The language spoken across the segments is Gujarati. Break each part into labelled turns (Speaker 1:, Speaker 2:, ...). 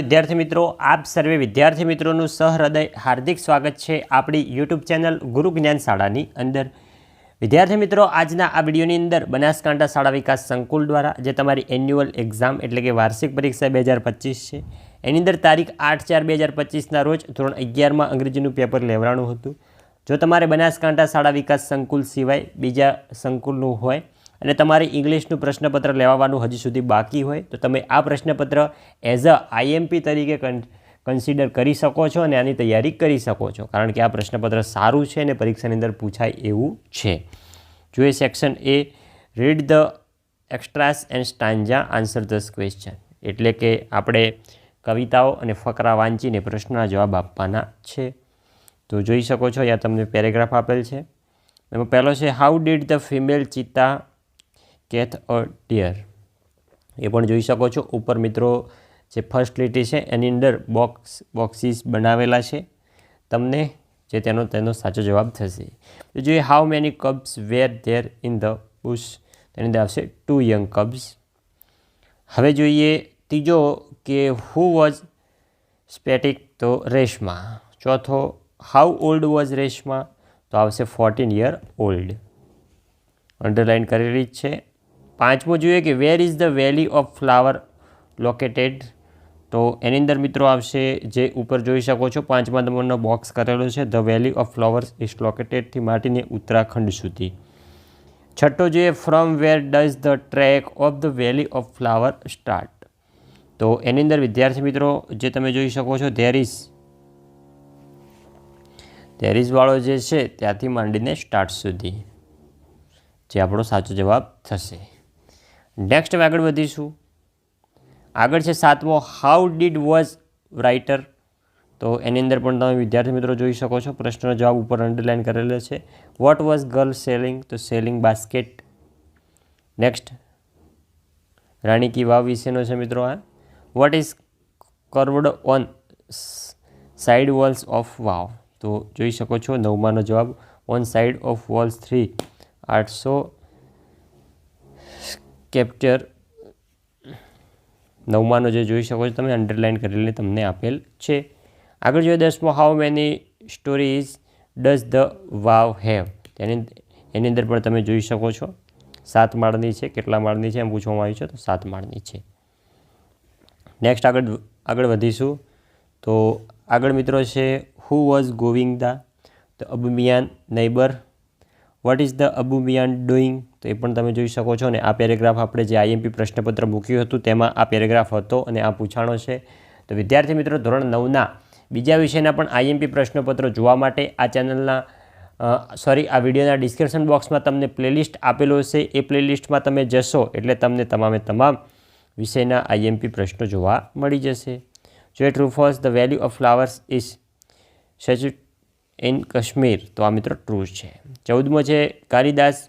Speaker 1: વિદ્યાર્થી મિત્રો, આપ સર્વે વિદ્યાર્થી મિત્રોનું સહૃદય, હાર્દિક સ્વાગત છે આપણી યુટ્યુબ ચેનલ ગુરુ જ્ઞાન શાળાની અંદર. વિદ્યાર્થી મિત્રો, આજના આ વિડીયોની અંદર બનાસકાંઠા શાળા વિકાસ સંકુલ દ્વારા, જે તમારી એન્યુઅલ એક્ઝામ એટલે કે વાર્ષિક પરીક્ષા બે હજાર પચીસ છે, એની અંદર તારીખ આઠ ચાર બે હજાર પચીસના રોજ ધોરણ અગિયારમાં અંગ્રેજીનું પેપર લેવડાણું હતું. જો તમારે બનાસકાંઠા શાળા વિકાસ સંકુલ સિવાય બીજા સંકુલનું હોય અને તમારે ઇંગ્લિશનું પ્રશ્નપત્ર લેવાનું હજી સુધી બાકી હોય, તો તમે આ પ્રશ્નપત્ર એઝ અ આઈએમપી તરીકે કન કન્સિડર કરી શકો છો અને આની તૈયારી કરી શકો છો. કારણ કે આ પ્રશ્નપત્ર સારું છે અને પરીક્ષાની અંદર પૂછાય એવું છે. જોઈએ section A read the extracts and stanza answer these question એટલે કે આપણે કવિતાઓ અને ફકરા વાંચીને પ્રશ્નના જવાબ આપવાના છે. તો જોઈ શકો છો, અહીંયા તમને પેરેગ્રાફ આપેલ છે. એમાં પહેલો છે how did the female cheetah catch a deer. એ પણ જોઈ શકો છો. ઉપર મિત્રો જે ફર્સ્ટ લીટી છે, એની અંદર બોક્સ, બોક્સીસ બનાવેલા છે. તમને જે તેનો તેનો સાચો જવાબ થશે. જોઈએ how many cubs were there in the bush તેની અંદર આવશે ટુ યંગ કબ્સ હવે જોઈએ ત્રીજો કે હુ વોઝ સ્પેટિક તો રેશમા. ચોથો હાઉ ઓલ્ડ વોઝ રેશમા? તો આવશે ફોર્ટીન યર ઓલ્ડ અંડરલાઇન કરેલી જ છે. પાંચમો જોઈએ કે where is the valley of flower located તો એની અંદર મિત્રો આવશે જે ઉપર જોઈ શકો છો, પાંચમા નંબરનો બોક્સ કરેલો છે the valley of flowers is લોકેટેડથી માટીને ઉત્તરાખંડ સુધી. છઠ્ઠો જોઈએ from where does the trek of the valley of flower start તો એની અંદર વિદ્યાર્થી મિત્રો, જે તમે જોઈ શકો છો ધેર ઇઝ ધેર ઇઝવાળો જે છે, ત્યાંથી માંડીને સ્ટાર્ટ સુધી. જે આપણો સાચો જવાબ થશે. નેક્સ્ટ હવે આગળ વધીશું. આગળ છે સાતમો હાઉ ડીડ વોઝ રાઇટર તો એની અંદર પણ તમે વિદ્યાર્થી મિત્રો જોઈ શકો છો, પ્રશ્નનો જવાબ ઉપર અંડરલાઇન કરેલો છે. વોટ વોઝ ગર્લ સેલિંગ તો selling basket next Rani ki Vav વિશેનો છે મિત્રો આ. What is carved on side walls of Vav તો જોઈ શકો છો નવમાનો જવાબ on side of walls three આઠસો કેપ્ચર નવમાનો જે જોઈ શકો છો તમે અંડરલાઇન કરેલી તમને આપેલ છે. આગળ જોઈએ દસમો how many stories does the Vav have તેની, એની અંદર પણ તમે જોઈ શકો છો. સાત માળની છે, કેટલા માળની છે એમ પૂછવામાં આવ્યું છે, તો સાત માળની છે. નેક્સ્ટ આગળ આગળ વધીશું. તો આગળ મિત્રો છે who was going the Abumiyan neighbour what is the Abumiyan doing તો એ પણ તમે જોઈ શકો છો અને આ પેરેગ્રાફ આપણે જે આઈએમપી પ્રશ્નપત્ર મૂક્યું હતું, તેમાં આ પેરેગ્રાફ હતો અને આ પૂછાણો છે. તો વિદ્યાર્થી મિત્રો, ધોરણ નવના બીજા વિષયના પણ આઈએમપી પ્રશ્નપત્રો જોવા માટે આ ચેનલના સોરી આ વિડીયોના ડિસ્ક્રિપ્શન બોક્સમાં તમને પ્લેલિસ્ટ આપેલો હશે. એ પ્લેલિસ્ટમાં તમે જશો એટલે તમને તમામે તમામ વિષયના આઈએમપી પ્રશ્નો જોવા મળી જશે. જો true for the valley of flowers is such in Kashmir તો આ મિત્રો ટ્રુ છે. ચૌદમો છે, Kalidas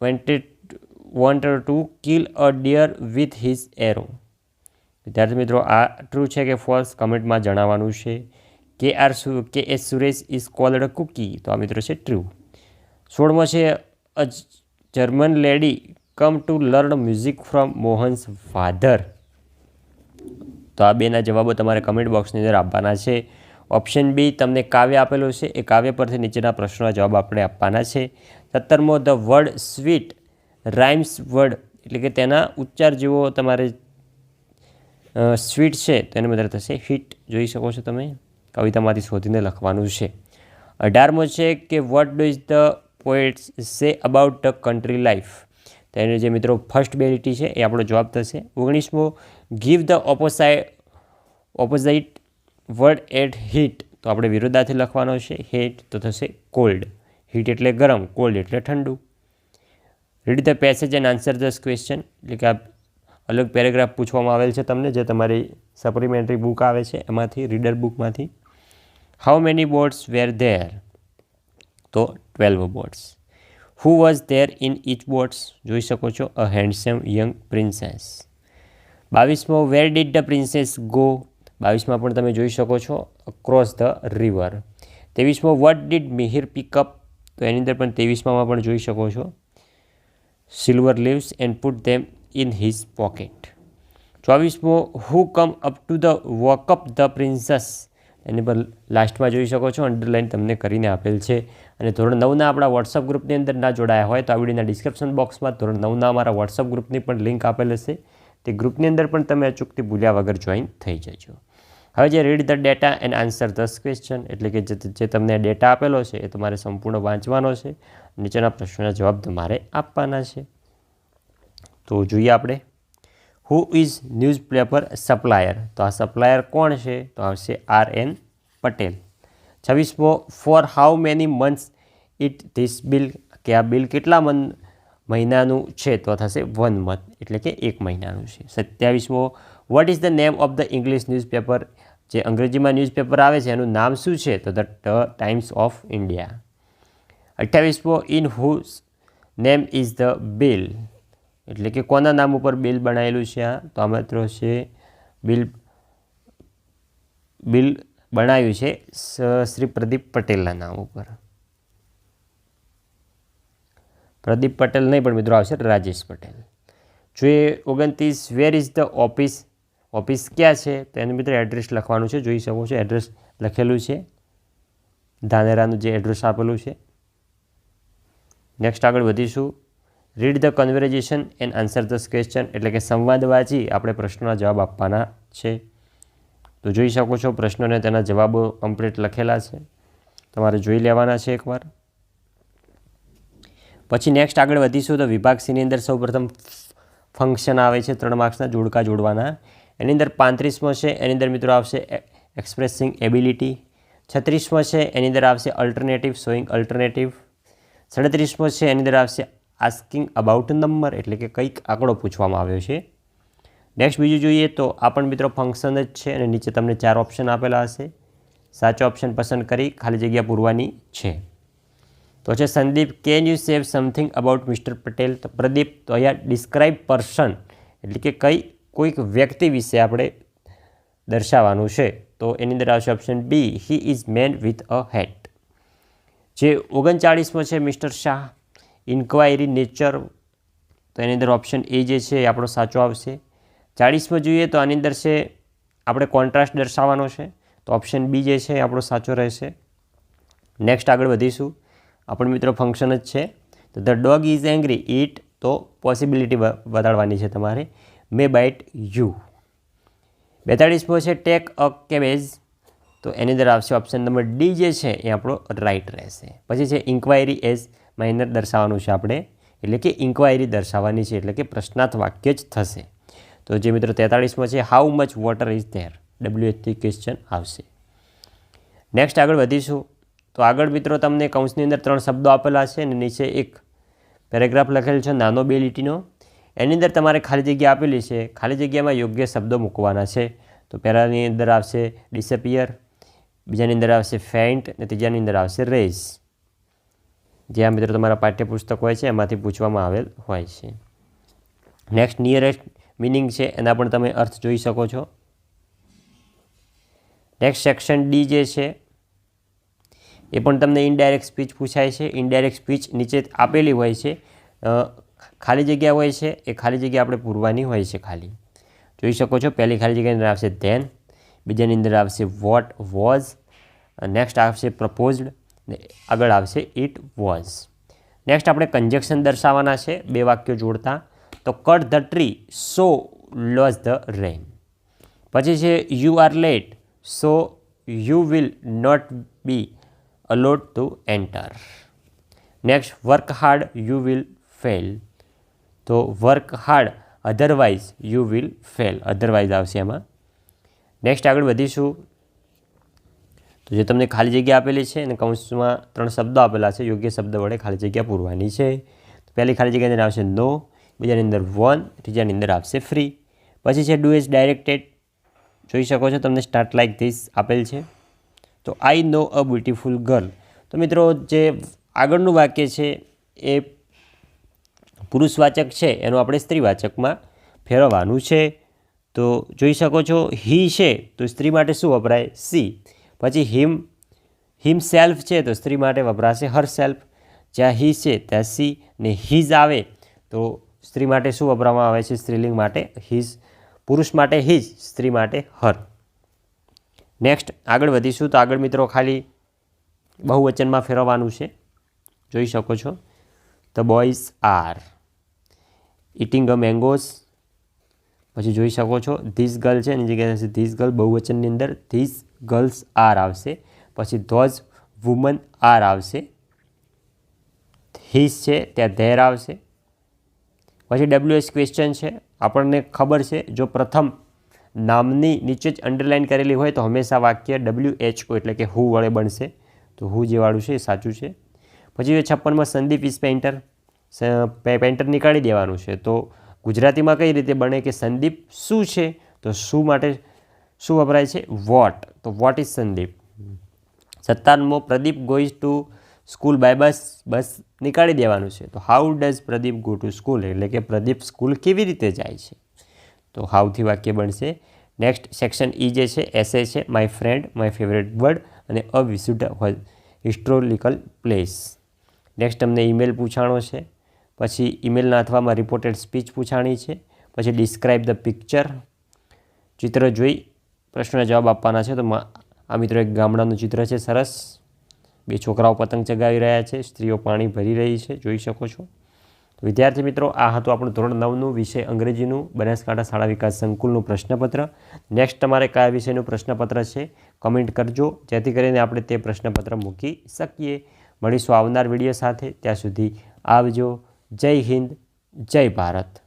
Speaker 1: wanted wanted to kill a deer with his arrow વિદ્યાર્થી મિત્રો, આ ટ્રુ છે કે ફોલ્સ કમેન્ટમાં જણાવવાનું છે કે આર સુ, K S Suresh is called Kuki તો આ મિત્રો છે ટ્રુ સોળમો છે a German lady come to learn music from Mohan's father તો આ બેના જવાબો તમારે કમેન્ટ બોક્સની અંદર આપવાના છે. ઓપ્શન બી તમને કાવ્ય આપેલું છે. એ કાવ્ય પરથી નીચેના પ્રશ્નોના જવાબ આપણે આપવાના છે. સત્તરમો the word sweet, rhymes word, એટલે કે તેના ઉચ્ચાર જેવો તમારે સ્વીટ છે તો એને મદદ થશે. હિટ જોઈ શકો છો તમે. કવિતામાંથી શોધીને લખવાનું છે. અઢારમો છે કે what do is the poets say about the country life તો એને જે મિત્રો ફર્સ્ટ બેરિટી છે એ આપણો જવાબ થશે. ઓગણીસમો ગીવ ધ ઓપોસાઈ ઓપોઝાઇટ વર્ડ એટ હીટ તો આપણે વિરોધાથી લખવાનો છે. હેટ તો થશે કોલ્ડ હીટ એટલે ગરમ કોલ્ડ એટલે ઠંડુ. Read the passage and answer these question એટલે કે આ અલગ પેરેગ્રાફ પૂછવામાં આવેલ છે તમને, જે તમારી સપ્લિમેન્ટરી બુક આવે છે, એમાંથી reader બુકમાંથી how many boards were there તો twelve boards who was there in each boards જોઈ શકો છો a handsome young princess બાવીસમો where did the princess go બાવીસમાં પણ તમે જોઈ શકો છો અક્રોસ ધ રિવર ત્રેવીસમો વટ ડીડ મિહિર પિકઅપ તો એની અંદર પણ ત્રેવીસમાં પણ જોઈ શકો છો. Silver leaves and put them in his pocket ચોવીસમો who come up to the woke up the princess એની પર લાસ્ટમાં જોઈ શકો છો અંડરલાઇન તમને કરીને આપેલ છે. અને ધોરણ નવના આપણા વોટ્સઅપ ગ્રુપની અંદર ના જોડાયા હોય તો આ વિડીયોના ડિસ્ક્રિપ્શન બોક્સમાં ધોરણ નવના અમારા વોટ્સઅપ ગ્રુપની પણ લિંક આપેલ હશે. તે ગ્રુપની અંદર પણ તમે અચૂકથી ભૂલ્યા વગર જોઈન થઈ જજો. હવે જે read the data and answer these question એટલે કે જે તમને ડેટા આપેલો છે, એ તમારે સંપૂર્ણ વાંચવાનો છે. નીચેના પ્રશ્નોના જવાબ તમારે આપવાના છે. તો જોઈએ આપણે. હુ ઇઝ ન્યૂઝપેપર સપ્લાયર તો આ સપ્લાયર કોણ છે? તો આવશે R N Patel. છવ્વીસમો for how many months it this bill કે આ બિલ કેટલા મન મહિનાનું છે? તો થશે વન મંથ એટલે કે એક મહિનાનું છે. સત્યાવીસમો what is the name of the English newspaper જે અંગ્રેજીમાં ન્યૂઝપેપર આવે છે, એનું નામ શું છે? તો the Times of India. અઠ્યાવીસમો in whose name is the bill. એટલે કે કોના નામ ઉપર બિલ બનાવેલું છે આ? તો આ મિત્રો છે, બિલ બિલ બનાવ્યું છે શ્રી પ્રદીપ પટેલના નામ ઉપર. પ્રદીપ પટેલ નહીં, પણ મિત્રો આવશે રાજેશ પટેલ. જોઈએ ઓગણત્રીસ where is the office office ક્યાં છે? તો એનું મિત્રો એડ્રેસ લખવાનું છે. જોઈ શકો છો એડ્રેસ લખેલું છે. ધાનેરાનું જે એડ્રેસ આપેલું છે. નેક્સ્ટ આગળ વધીશું. Read the conversation and answer the question એટલે કે સંવાદ વાંચી આપણે પ્રશ્નોના જવાબ આપવાના છે. તો જોઈ શકો છો પ્રશ્નોને તેના જવાબો કમ્પ્લીટ લખેલા છે. તમારે જોઈ લેવાના છે એકવાર. પછી નેક્સ્ટ આગળ વધીશું તો વિભાગ સીની અંદર સૌપ્રથમ ફંક્શન આવે છે. ત્રણ માર્ક્સના જોડકા જોડવાના. એની અંદર પાંત્રીસમો છે, એની અંદર મિત્રો આવશે એક્સપ્રેસિંગ એબિલિટી છત્રીસમો છે, એની અંદર આવશે અલ્ટરનેટિવ શોઈંગ અલ્ટરનેટિવ સાડત્રીસમો છે, એની અંદર આવશે આસ્કિંગ અબાઉટ નંબર એટલે કે કંઈક આંકડો પૂછવામાં આવ્યો છે. નેક્સ્ટ બીજું જોઈએ તો આ પણ મિત્રો ફંક્શન જ છે અને નીચે તમને ચાર ઓપ્શન આપેલા હશે. સાચો ઓપ્શન પસંદ કરી, ખાલી જગ્યા પૂરવાની છે. તો છે Sandeep can you say something about mister Patel તો પ્રદીપ, તો અહીંયા ડિસ્ક્રાઇબ પર્સન એટલે કે કઈ કોઈક વ્યક્તિ વિશે આપણે દર્શાવવાનું છે. તો એની અંદર આવશે option B he is man with a hat જે ઓગણચાળીસમો છે મિસ્ટર શાહ. ઇન્ક્વાયરી નેચર તો એની અંદર ઓપ્શન એ જે છે એ આપણો સાચો આવશે. ચાળીસમાં જોઈએ તો આની અંદર છે, આપણે કોન્ટ્રાસ્ટ દર્શાવવાનો છે. તો ઓપ્શન બી જે છે આપણો સાચો રહેશે. નેક્સ્ટ આગળ વધીશું. આપણે મિત્રો ફંક્શન જ છે. તો the dog is angry it તો પોસિબિલિટી વધારવાની છે તમારે. મે બાઇટ યુ. બેતાળીસમો છે ટેક અ કેબેજ. તો એની અંદર આવશે ઓપ્શન નંબર ડી જે છે, એ આપણો રાઈટ રહેશે. પછી છે ઇન્ક્વાયરી એઝ માઇનર દર્શાવવાનું છે આપણે. એટલે કે ઇન્ક્વાયરી દર્શાવવાની છે, એટલે કે પ્રશ્નાર્થ વાક્ય જ થશે. તો જે મિત્રો તેતાળીસમાં છે how much water is there ડબલ્યુએચથી question આવશે. નેક્સ્ટ આગળ વધીશું. તો આગળ મિત્રો તમને કૌંસની અંદર ત્રણ શબ્દો આપેલા છે, અને નીચે એક પેરેગ્રાફ લખેલ છે, નાનો બે લીટીનો. એની અંદર તમારે ખાલી જગ્યા આપેલી છે. ખાલી જગ્યામાં યોગ્ય શબ્દો મૂકવાના છે. તો પહેલાંની અંદર આવશે ડિસપિયર બીજાની અંદર આવશે ફેન્ટ અને ત્રીજાની અંદર આવશે રેઝ જે આ મિત્રો તમારા પાઠ્યપુસ્તક હોય છે, એમાંથી પૂછવામાં આવેલ હોય છે. નેક્સ્ટ નિયરેસ્ટ મિનિંગ છે, એના પણ તમે અર્થ જોઈ શકો છો. નેક્સ્ટ સેક્શન ડી જે છે, એ પણ તમને ઇનડાયરેક્ટ સ્પીચ પૂછાય છે. ઇનડાયરેક્ટ સ્પીચ નીચે આપેલી હોય છે. ખાલી જગ્યા હોય છે, એ ખાલી જગ્યા આપણે પૂરવાની હોય છે ખાલી. જોઈ શકો છો, પહેલી ખાલી જગ્યાની અંદર આવશે ધેન બીજાની અંદર આવશે વોટ વોઝ નેક્સ્ટ આવશે પ્રપોઝડ ને આગળ આવશે ઇટ વોઝ નેક્સ્ટ આપણે કન્જેક્શન દર્શાવવાના છે, બે વાક્યો જોડતા. તો cut the tree so lose the rain પછી છે you are late so you will not be allowed to enter next work hard you will fail તો work hard otherwise you will fail otherwise આવશે એમાં. નેક્સ્ટ આગળ વધીશું. તો જે તમને ખાલી જગ્યા આપેલી છે અને કૌંસમાં ત્રણ શબ્દો આપેલા છે, યોગ્ય શબ્દ વડે ખાલી જગ્યા પૂરવાની છે. પહેલી ખાલી જગ્યાની અંદર આવશે નો બીજાની અંદર વન ત્રીજાની અંદર આવશે ફ્રી પછી છે ડુ ઇઝ ડાયરેક્ટેડ જોઈ શકો છો, તમને સ્ટાર્ટ લાઇક ધીસ આપેલ છે. તો આઈ નો અ બ્યુટિફુલ ગર્લ તો મિત્રો, જે આગળનું વાક્ય છે, એ પુરુષવાચક છે, એનું આપણે સ્ત્રીવાચકમાં ફેરવવાનું છે. તો જોઈ શકો છો, હી છે, તો સ્ત્રી માટે શું વપરાય? સી. પછી હિમ હિમ સેલ્ફ છે, તો સ્ત્રી માટે વપરાશે હર સેલ્ફ. જ્યાં હી છે, ત્યાં સી ને હિઝ આવે, તો સ્ત્રી માટે શું વપરાવામાં આવે છે? સ્ત્રીલિંગ માટે હિઝ, પુરુષ માટે હિજ સ્ત્રી માટે હર. નેક્સ્ટ, આગળ વધીશું તો આગળ મિત્રો ખાલી બહુવચનમાં ફેરવવાનું છે. જોઈ શકો છો. The boys are. Eating a mangoes પછી જોઈ શકો છો ધીસ ગર્લ છે, એની જગ્યાએ થશે ધીસ ગર્લ બહુવચનની અંદર ધીસ ગર્લ્સ આર આવશે. પછી ધોઝ વુમન આર આવશે. હિસ છે, ત્યાં ધેર આવશે. પછી ડબલ્યુ એસ ક્વેશ્ચન છે, આપણને ખબર છે, જો પ્રથમ નામની નીચે જ અંડરલાઇન કરેલી હોય તો હંમેશા વાક્ય ડબલ્યુ એચ ઓ એટલે કે હુ વડે બનશે. તો હુ જે વાળું છે એ સાચું છે. પછી છપ્પનમાં સંદીપ ઇઝ પેઇન્ટર પેઇન્ટર નીકાળી દેવાનું છે. તો ગુજરાતીમાં કઈ રીતે બને કે સંદીપ શું છે? તો શું માટે શું વપરાય છે? વોટ. તો what is Sandeep. સત્તાવનમો Pradeep goes to school by bus bus નીકાળી દેવાનું છે. તો how does Pradeep go to school? એટલે કે પ્રદીપ સ્કૂલ કેવી રીતે જાય છે? તો હાઉથી વાક્ય બનશે. નેક્સ્ટ સેક્શન ઈ જે છે એસે છે, my friend, my favourite word અને a visit historical place. Next તમને ઈમેલ પૂછાણો છે. પછી ઈમેલના અથવામાં રિપોર્ટેડ સ્પીચ પૂછાણી છે. પછી ડિસ્ક્રાઇબ ધ પિક્ચર ચિત્ર જોઈ પ્રશ્નના જવાબ આપવાના છે. તો આ મિત્રો એક ગામડાનું ચિત્ર છે, સરસ. બે છોકરાઓ પતંગ ચગાવી રહ્યા છે. સ્ત્રીઓ પાણી ભરી રહી છે. જોઈ શકો છો. વિદ્યાર્થી મિત્રો, આ હતું આપણું ધોરણ નવનું વિષય અંગ્રેજીનું બનાસકાંઠા શાળા વિકાસ સંકુલનું પ્રશ્નપત્ર. નેક્સ્ટ તમારે કયા વિષયનું પ્રશ્નપત્ર છે કમેન્ટ કરજો. જેથી કરીને આપણે તે પ્રશ્નપત્ર મૂકી શકીએ. મળીશું આવનાર વીડિયો સાથે. ત્યાં સુધી આવજો. જય હિન્દ જય ભારત.